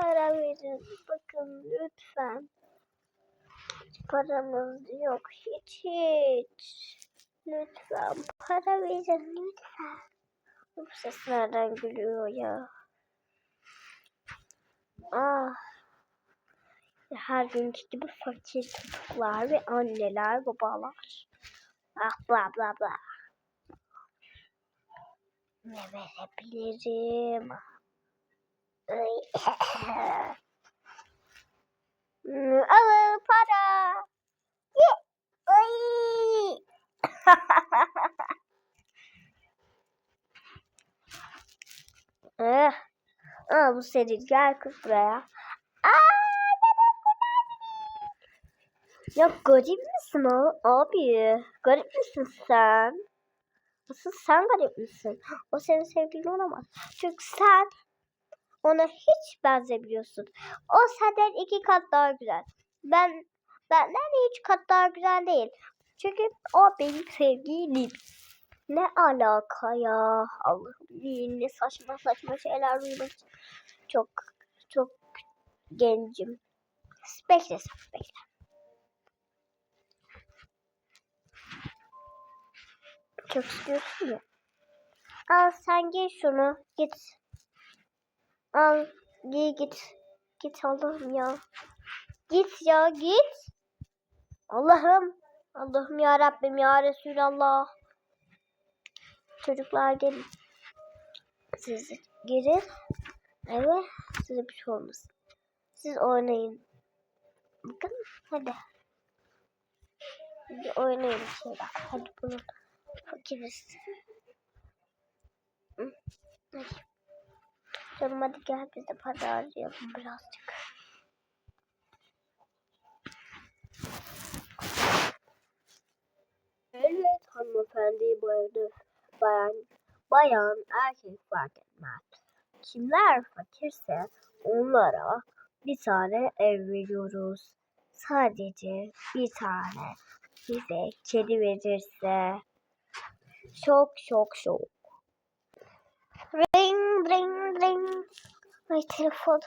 para verin. Bakın lütfen. Paramız yok hiç hiç. Lütfen para verin lütfen. Bu ses nereden gülüyor ya? Ah. Her günkü gibi fakir çocuklar ve anneler, babalar. Ah bla bla bla. Ne verebilirim? Alın para. Ay. eh. Aa, bu senin gel kız buraya. Aa, ya garip misin o- abi? Garip misin sen? Asıl sen garip misin? O senin sevgilin olamaz. Çünkü sen ona hiç benzemiyorsun. O senden iki kat daha güzel. Ben benden üç kat daha güzel değil. Çünkü o benim sevgilim. Ne alaka ya? Allah'ım ne saçma saçma şeyler duymak. Çok çok gencim. Bekle sen bekle. Çok istiyorsun ya. Al sen giy şunu. Git. Al giy git. Git Allah'ım ya. Git ya git. Allah'ım. Allah'ım ya Rabbim ya Resulallah. Çocuklar gelin. Siz girin. Evet. Size bir şey olmasın. Siz oynayın. Bakın hadi. Hadi oynayın bir şeyler. Hadi bunu fakiriz. Hadi. Canım hadi gel biz de para harcayalım birazcık. Evet hanımefendi bayanı, bayan, bayan erkek fark etmez. Kimler fakirse onlara bir tane ev veriyoruz. Sadece bir tane bize kedi verirse çok çok çok. Ring ring ring. Ay telefon.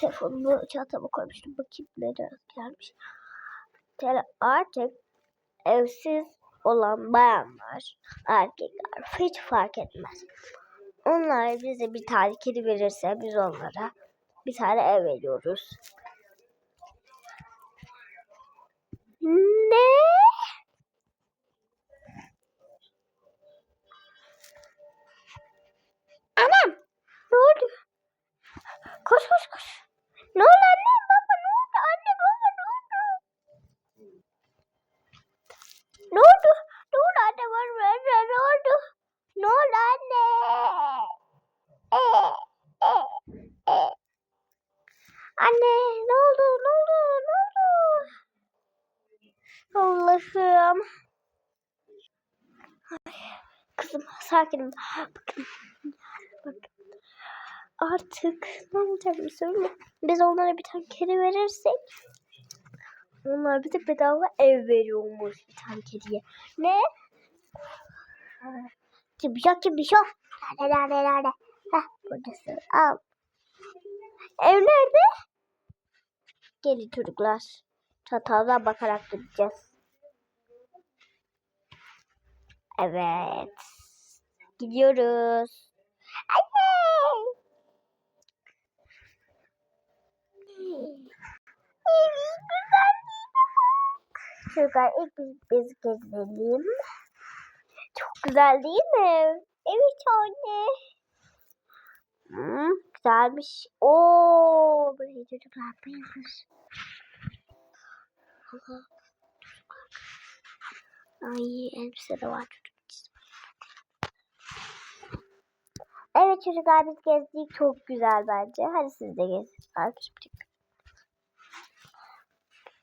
Telefonumu çantama koymuştum. Bakayım nereye gelmiş. Tele artık evsiz olan bayanlar, erkekler hiç fark etmez. Onlar bize bir tane kedi verirse biz onlara bir tane ev veriyoruz. Ne? Koş koş koş. Ne oldu anne? Baba ne oldu? Anne baba ne oldu? Ne oldu? Ne oldu anne? Anne ne oldu? Ne oldu anne? Ee, e, e. Anne ne oldu? Ne oldu? Ne oldu? Allah'ım. Kızım sakinim. Bakın. Bakın. Artık ne olacak söyle. Biz onlara bir tane kedi verirsek onlar bize bedava ev veriyormuş bir tane kediye. Ne? Kim yok kim yok. Nerede nerede nerede? Heh buradasın. Al. Ev nerede? Gelin çocuklar. Çataldan bakarak gideceğiz. Evet. Gidiyoruz. Çocuklar ilk biz, biz gezelim. Çok güzel değil mi? Evet anne. Hmm, güzelmiş. Oo, burayı çocuklar bayılır. Ay elbise de var çocuk. Evet çocuklar biz gezdik. Çok güzel bence. Hadi siz de gezin. Arkadaşlar.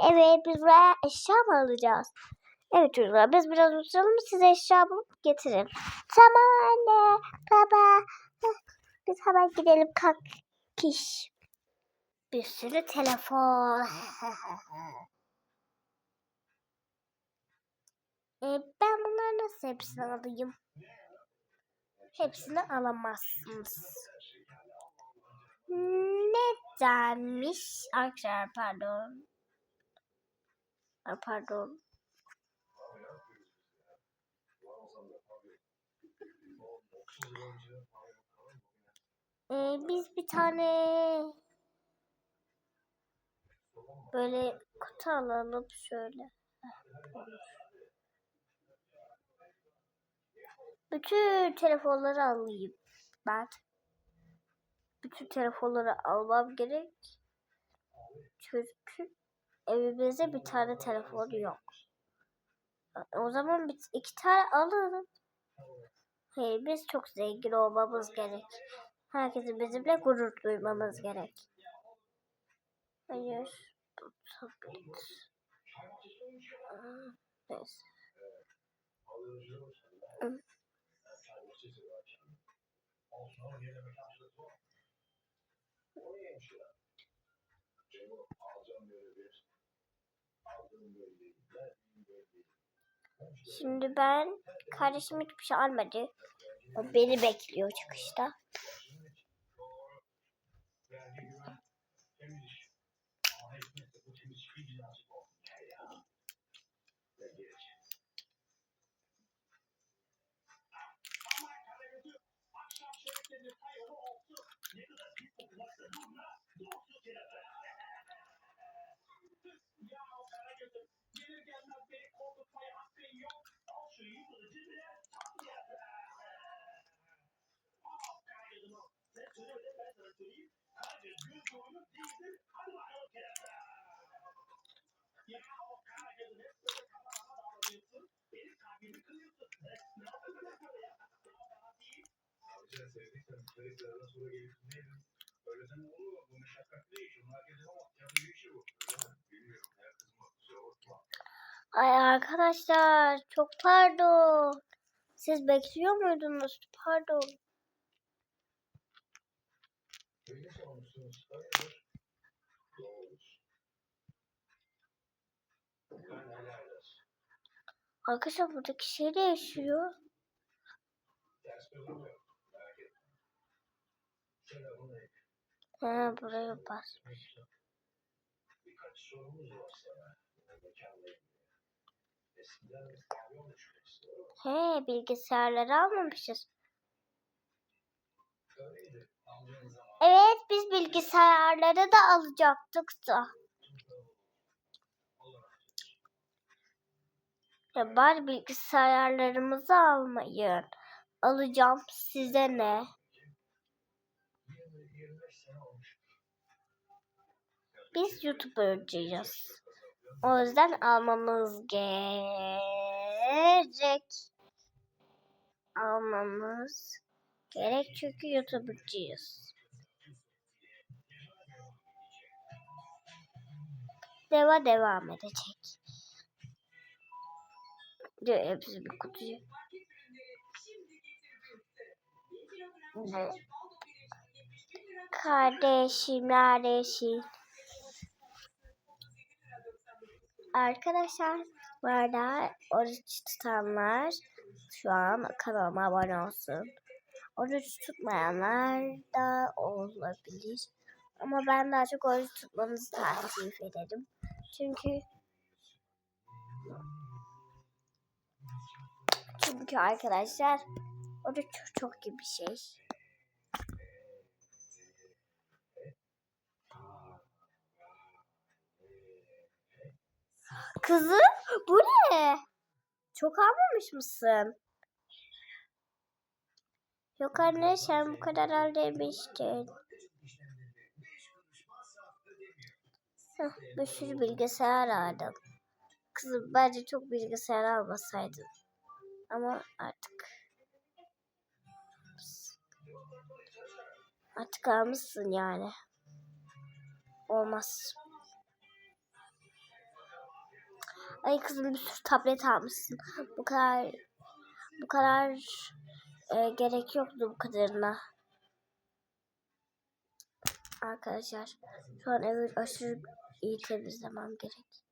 Evet biz buraya eşya mı alacağız? Evet çocuklar biz biraz oturalım size eşya bulup getirin. Tamam anne baba. Biz hemen gidelim kalk kiş. Bir sürü telefon. e, ben bunları nasıl hepsini alayım? Hepsini alamazsınız. Nedenmiş? Arkadaşlar pardon. Pardon. Ee, biz bir tane böyle kutu alalım şöyle. Bütün telefonları alayım ben. Bütün telefonları almam gerek. Çünkü evimizde bir tane telefon yok. O zaman bir, iki tane alalım. Hayır biz çok zengin olmamız gerek. Herkesin bizimle gurur duymamız gerek. Hayır. Neyse. Şimdi ben kardeşim hiçbir şey almadı. O beni bekliyor çıkışta. Öğleden olur mu? Bu meşakkatli. Ay arkadaşlar çok pardon. Siz bekliyor muydunuz? Pardon. Arkadaşlar buradaki şey değişiyor. He buraya basmış. He bilgisayarları almamışız. Evet biz bilgisayarları da alacaktık da. Ya bari bilgisayarlarımızı almayın. Alacağım size ne? Biz YouTuber'cıyız. O yüzden almamız gerek. Almamız gerek çünkü YouTuber'cıyız. Deva devam edecek. Diyor hepsi bir kutuyu. Kardeşim, kardeşim. Arkadaşlar bu arada oruç tutanlar şu an kanalıma abone olsun. Oruç tutmayanlar da olabilir. Ama ben daha çok oruç tutmanızı tavsiye ederim. Çünkü çünkü arkadaşlar oruç çok, çok iyi bir şey. Kızım bu ne? Çok almamış mısın? Yok anne sen bu kadar al demiştin. Bir sürü bilgisayar aldım. Kızım bence çok bilgisayar almasaydın. Ama artık. Artık almışsın yani. Olmaz. Ay kızım bir sürü tablet almışsın. Bu kadar bu kadar e, gerek yoktu bu kadarına. Arkadaşlar şu an evi aşırı iyi temizlemem gerek.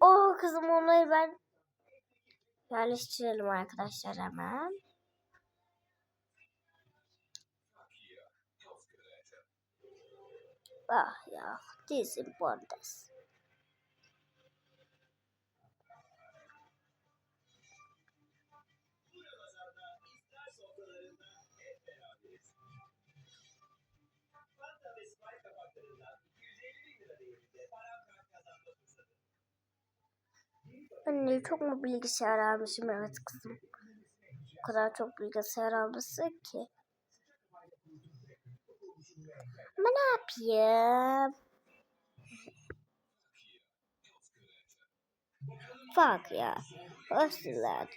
Oh kızım onları ben yerleştirelim arkadaşlar hemen. Ah ya, dizim bondes. Anne çok mu bilgisayar almışım? Evet kızım. O kadar çok bilgisayar almışsın ki. Ama ne yapayım? Fuck ya. Hoşçakalın.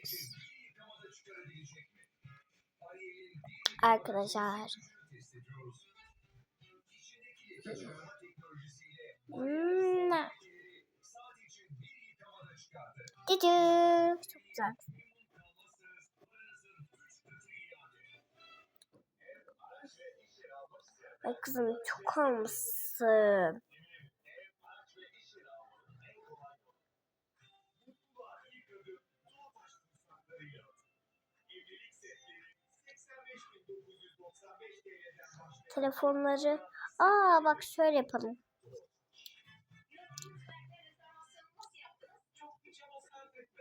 Arkadaşlar. Hmm. Cücü. Çok güzel. Ay kızım çok almışsın. Telefonları. Aa bak şöyle yapalım.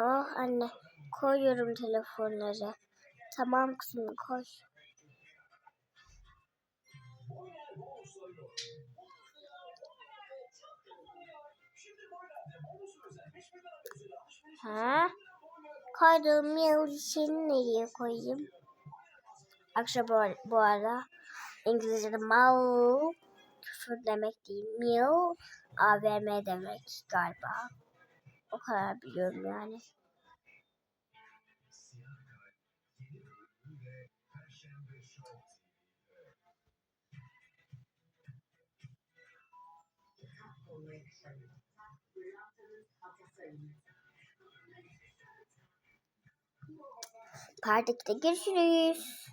Oh anne koyuyorum telefonları. Tamam kızım koy. Ha? Koydum yavruçeni nereye koyayım? Akşam bu, bu arada İngilizce'de mal küfür demek değil. Meal AVM demek galiba. O kadar biliyorum yani. Partide görüşürüz.